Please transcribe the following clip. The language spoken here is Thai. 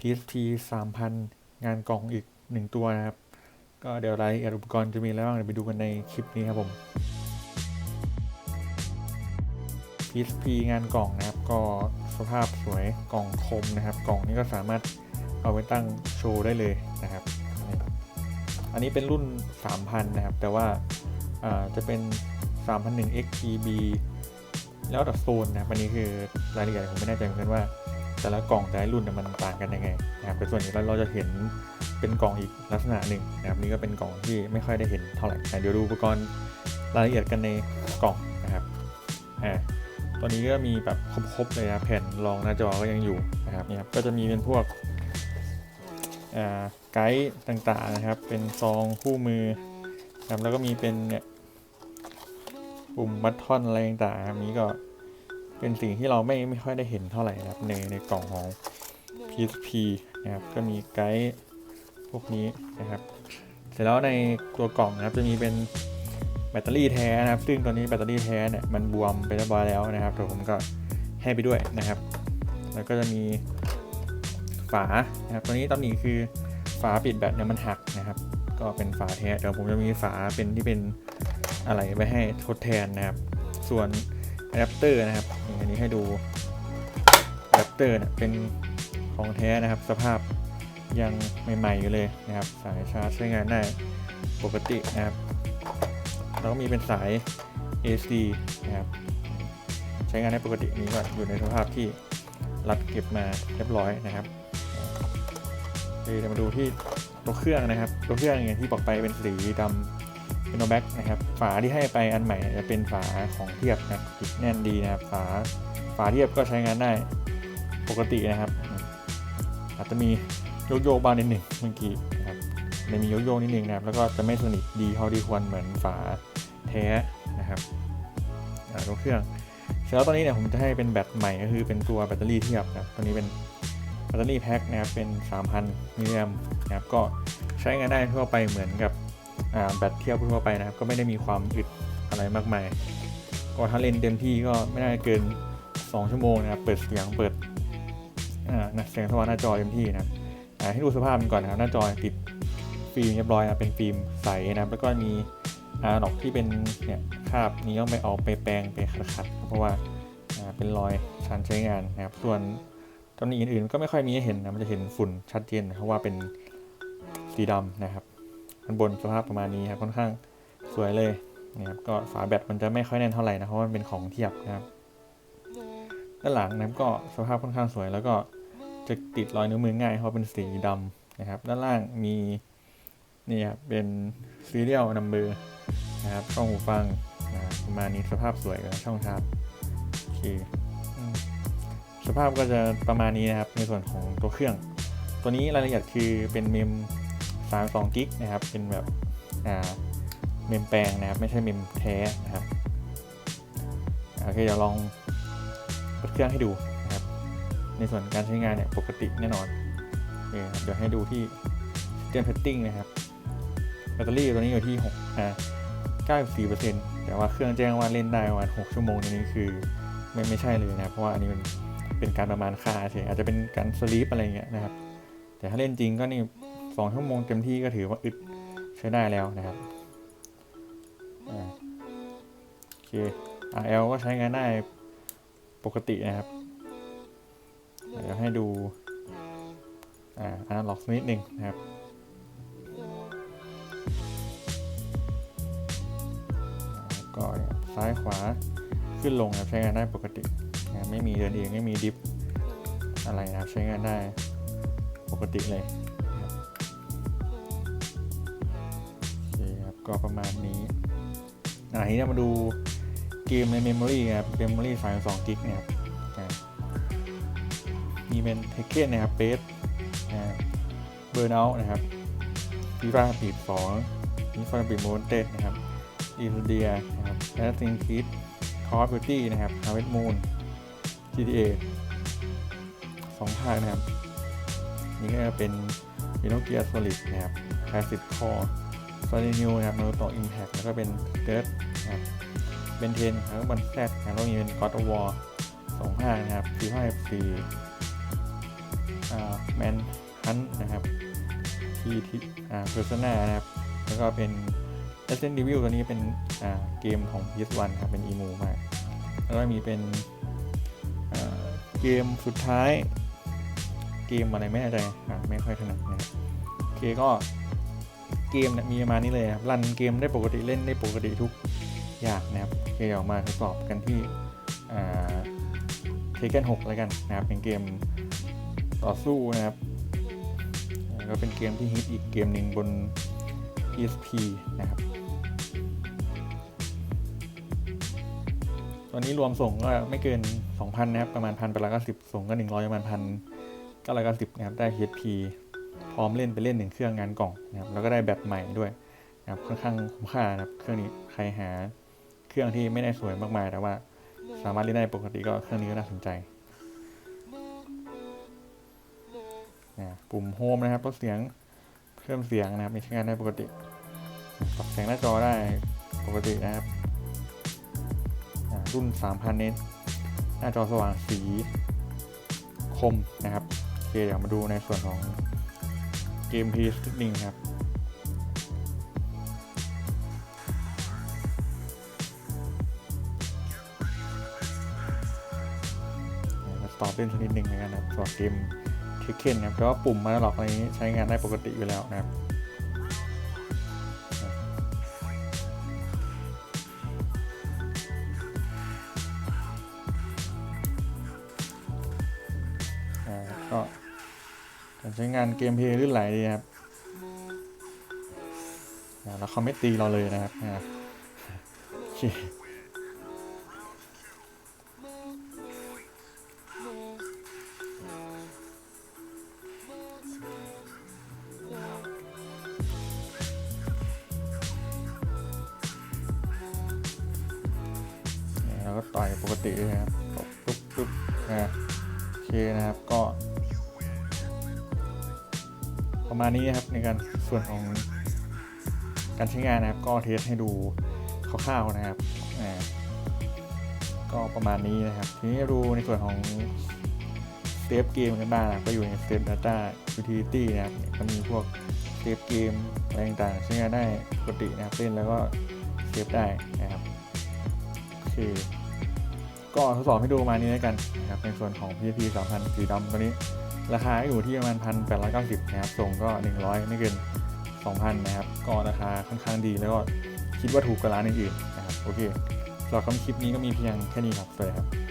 PSP 3000 งานกล่องอีก 1 ตัวนะครับ ก็เดี๋ยวรายละเอียดอุปกรณ์จะมีอะไรบ้างเดี๋ยวไปดูกันในคลิปนี้ครับผม PSP งานกล่องนะครับ ก็สภาพสวยกล่องคมนะครับ กล่องนี้ก็สามารถเอาไปตั้งโชว์ได้เลยนะครับ อันนี้เป็นรุ่น 3000 นะครับ แต่ว่าาจะเป็น 3001 XTB แล้วแต่โซนนะครับอันนี้คือรายละเอียดผมไม่แน่ใจเหมือนกันว่า แต่ละกล่องแต่ละรุ่นมันต่างกันยังไงนะครับแต่ส่วนใหญ่เราจะเห็นเป็นกล่องอีกลักษณะหนึ่งนะครับนี่ก็เป็นกล่องที่ไม่ค่อยได้เห็นเท่าไหร่อะเดี๋ยวดูอุปกรณ์รายละเอียดกันในกล่องนะครับอ่าตอนนี้ก็มีแบบครบๆเลยนะแผ่นรองหน้าจอก็ยังอยู่นะครับนี่ครับก็จะมีเป็นพวกอ่าไกด์ต่างๆนะครับ เป็นซองคู่มือนะครับแล้วก็มีเป็นเนี่ยปุ่มบัตทอนอะไรต่างๆครับนี้ก็ เป็นสิ่งที่เราไม่ไม่ค่อยได้เห็นเท่าไหร่นะครับในในกล่องของ PSP นะครับก็มีไกด์พวกนี้นะครับเสร็จแล้วในตัวกล่องนะครับจะมีเป็นแบตเตอรี่แท้นะครับ ซึ่งตอนนี้แบตเตอรี่แท้เนี่ยมันบวมไปเรียบร้อยแล้วนะครับแต่ผมก็ให้ไปด้วยนะครับ แล้วก็จะมีฝานะครับตัวนี้ตอนนี้คือฝาปิดแบตเนี่ยมันหักนะครับ ก็เป็นฝาแท้เดี๋ยวผมจะมีฝาเป็นที่เป็นอะไรไว้ให้ทดแทนนะครับ ส่วน อะแดปเตอร์นะครับนี่อันนี้ให้ดูอะแดปเตอร์เนี่ยเป็นของแท้นะครับ สภาพยังใหม่ๆอยู่เลยนะครับ สายชาร์จใช้งานได้ปกตินะครับแล้วก็มีเป็นสาย AC นะครับ ใช้งานได้ปกตินนี้ก็อยู่ในสภาพที่รัดเก็บมาเรียบร้อยนะครับเดี๋ยวมาดูที่ตัวเครื่องนะครับ ตัวเครื่องอย่างที่บอกไปเป็นสีดำ เป็นโนแบ็กนะครับ ฝาที่ให้ไปอันใหม่จะเป็นฝาของเทียบนะติดแน่นดีนะครับ ฝาฝาเทียบก็ใช้งานได้ปกตินะครับ อาจจะมีโยกโยกบ้างนิดหนึ่งเมื่อกี้นะครับจะมีโยกโยกนิดหนึ่งนะครับ แล้วก็จะไม่สนิทดีเท่าที่ควรเหมือนฝาแท้นะครับตัวเครื่องเสร็จแล้วตอนนี้เนี่ยผมจะให้เป็นแบตใหม่ก็คือเป็นตัวแบตเตอรี่เทียบนะครับตัวนี้เป็นแบตเตอรี่แพ็คนะครับเป็น 3,000มิลลิแอมป์นะครับก็ใช้งานได้ทั่วไปเหมือนกับ แบตเทียบทั่วไปนะครับ ก็ไม่ได้มีความอึดอะไรมากมาย ก็ถ้าเล่นเต็มที่ก็ไม่น่าเกิน 2 ชั่วโมงนะครับ เปิดเสียงเปิดอ่านะแสงสว่างหน้าจอเต็มที่นะให้ดูสภาพมันก่อนนะครับ หน้าจอติดฟิล์มเรียบร้อยนะเป็นฟิล์มใสนะครับแล้วก็มีอาร์ดอกที่เป็นเนี่ยคราบนี้ต้องไปเอาไปแปรงไปขัดๆเพราะว่าเป็นรอยชันใช้งานนะครับ ส่วนตำหนิอื่นๆก็ไม่ค่อยมีให้เห็นนะมันจะเห็นฝุ่นชัดเจนเพราะว่าเป็นสีดำนะครับ ข้างบนสภาพประมาณนี้ครับค่อนข้างสวยเลยนะครับก็ฝาแบตมันจะไม่ค่อยแน่นเท่าไหร่นะเพราะมันเป็นของเทียบนะครับด้านหลังนะครับก็สภาพค่อนข้างสวย แล้วก็จะติดรอยนิ้วมือง่ายเพราะเป็นสีดำนะครับ ด้านล่างมีนี่ครับเป็นซีเรียลนัมเบอร์นะครับช่องหูฟังนะประมาณนี้สภาพสวยกับช่องชาร์จโอเคอืมสภาพก็จะประมาณนี้นะครับในส่วนของตัวเครื่อง ตัวนี้รายละเอียดคือเป็นเมม 32กิกนะครับเป็นแบบอ่าเมมแปลงนะครับไม่ใช่เมมแท้นะครับโอเคเดี๋ยวลองเปิดเครื่องให้ดูนะครับ ในส่วนการใช้งานเนี่ยปกติแน่นอนเเดี๋ยวให้ดูที่เตรียมเพตติ้งนะครับแบตเตอรี่ตัวนี้อยู่ที่6อ่า94%แต่ว่าเครื่องแจ้งว่าเล่นได้ประมาณ6ชั่วโมงนี้คือไม่ไม่ใช่เลยนะครับเพราะว่าอันนี้มันเป็นการประมาณค่าเฉยอาจจะเป็นการสลีปอะไรเงี้ยนะครับ แต่ถ้าเล่นจริงก็นี่ สองชั่วโมงเต็มที่ก็ถือว่าอึดใช้ได้แล้วนะครับอ่าโอเค RL ก็ใช้งานได้ปกตินะครับ เดี๋ยวให้ดูอ่าอนาล็อกนิดนึงนะครับก็ซ้ายขวาขึ้นลงนะครับใช้งานได้ปกตินะไม่มีเดินเองไม่มีดิฟอะไรนะครับใช้งานได้ปกติเลย ก็ประมาณนี้อ่าทีนี้มาดูเกมในเมมโมรีครับเมมโมรีสาย2กิกเนี่ยครับมีเป็นเทคเก้นนะครับเบสเบอร์นเอานะครับฟีฟ่าปีดสองฟีฟ่าปีดโมนเต็ดนะครับอีสเดียนะครับแอสซิงคิดคอร์บิวตี้นะครับฮาร์เวสมูน GTA สองภาคนะครับ นี่ก็จะเป็น m e t a l Gear Solid นะครับ Classic Core Solid New นะครับ Naruto Impact แล้วก็เป็น Dirt นะครับเป็นเทนแล้วก็บันแซดครับแล้วมีเป็น God of War สองภาคนะครับ FIFA FC แมนฮันนะครับที่ที่อ่าเพอร์ซนานะครับ แล้วก็เป็น Resident Evil ตัวนี้เป็นอ่าเกมของ PS1 ครับ เป็นอีมูมาก แล้วก็มีเป็นอ่าเกมสุดท้าย เกมอะไรไม่แน่ใจอ่าไม่ค่อยถนัดนะครับโอเคก็ เกมเนี่ยมีประมาณนี้เลยครับรันเกมได้ปกติเล่นได้ปกติทุกอย่างนะครับเคเดี๋ยวมาทดสอบกันที่เทเกน6แล้วกันนะครับเป็นเกมต่อสู้นะครับก็เป็นเกมที่ฮิตอีกเกมหนึ่งบน PSP นะครับ ตอนนี้รวมส่งก็ไม่เกิน 2,000 นะครับ ประมาณพันไปล้วก็สิบส่งก็ 100 ประมาณพันก็ร้อยก็สิบนะครับ ได้ HP พร้ อมเล่นไปเล่นหนึ่งเครื่องงานกล่องนะครับแล้วก็ได้แบตใหม่ด้วยนะครับค่อนข้างคุ้มค่านะครับเครื่องนี้ใครหาเครื่องที่ไม่ได้สวยมากมายแต่ว่า สามารถเล่นได้ปกติก็เครื่องนี้ก็น่าสนใจนะปุ่มโฮมนะครับลดเสียงเพิ่มเสียงนะครับมีใช้งานได้ปกติปรับแสงหน้าจอได้ปกตินะครับรุ่น 3,000 เนตหน้าจอสว่างสีคมนะครับโอเคเดี๋ยวมาดูในส่วนของ เกมพีสนิดนึงครับมาสตอเล่นสักนิดหนึ่งแล้วกันะครับสำหรับเกมเทคเคนครับแต่ว่าปุ่มมาหลอกอะไรนี้ใช้งานได้ปกติอยู่แล้วนะครับอ่าก็ การใช้งานเกมเพลย์ลื่นไหลดีครับแล้วเขาไม่ตีเราเลยนะครับโอเคก็ต่อยปกติเลยนะครับ ปุ๊บปุ๊บปุ๊บอ่าโอเคนะครับ ก็ ประมาณนี้ครับในการส่วนของการใช้งานนะครับ ก็เทสให้ดูคร่าวๆนะครับก็ประมาณนี้นะครับ ทีนี้ดูในส่วนของเซฟเกมกันบ้างนะก็อยู่ในเซฟ Data Utility นะครับก็มีพวกเซฟเกมอะไรต่างๆใช้งานได้ปกตินะครับเล่นแล้วก็เซฟได้นะครับโอเคก็ทดสอบให้ดูประมาณนี้แล้วกันนะครับในส่วนของ PSP 3000สีดำตัวนี้ ราคาอยู่ที่ประมาณพันแปดร้อยเก้าสิบนะครับส่งก็หนึ่งร้อยไม่เกินสองพันนะครับ ก็ราคาค่อนข้างดีแล้วก็คิดว่าถูกกว่าร้านอื่นๆนะครับ โอเคสำหรับคลิปนี้ก็มีเพียงแค่นี้ครับสวัสดีครับ